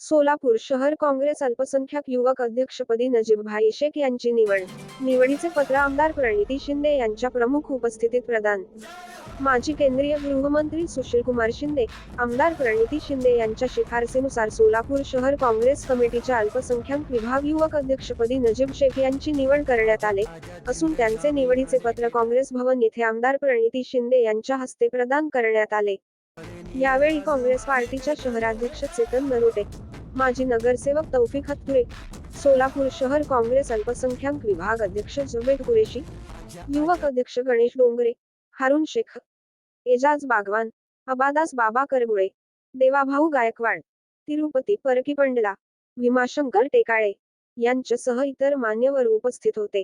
सोलापूर शहर काँग्रेस अल्पसंख्याक युवक अध्यक्षपदी नजीबभाई शेख यांची निवड. निवडीचे पत्र आमदार प्रणिती शिंदे यांच्या प्रमुख उपस्थितीत प्रदान. माजी केंद्रीय गृहमंत्री सुशीलकुमार शिंदे आमदार प्रणिती शिंदे यांच्या शिफारसीनुसार सोलापूर शहर काँग्रेस कमिटीच्या अल्पसंख्याक विभाग युवक अध्यक्षपदी नजीब शेख यांची निवड करण्यात आले. असून त्यांचे निवडीचे पत्र काँग्रेस भवन येथे आमदार प्रणिती शिंदे यांच्या हस्ते प्रदान करण्यात आले. यावेळी काँग्रेस पार्टीच्या शहराध्यक्ष चेतन नरोटे माजी नगरसेवक तौफिक हत्तुरे सोलापूर शहर काँग्रेस अल्पसंख्याक विभाग अध्यक्ष जुबेट कुरेशी युवक अध्यक्ष गणेश डोंगरे हारून शेख एजाज बागवान अबादास बाबा करगुळे देवाभाऊ गायकवाड तिरुपती परकी पंडला भीमाशंकर टेकाळे यांच्यासह इतर मान्यवर उपस्थित होते.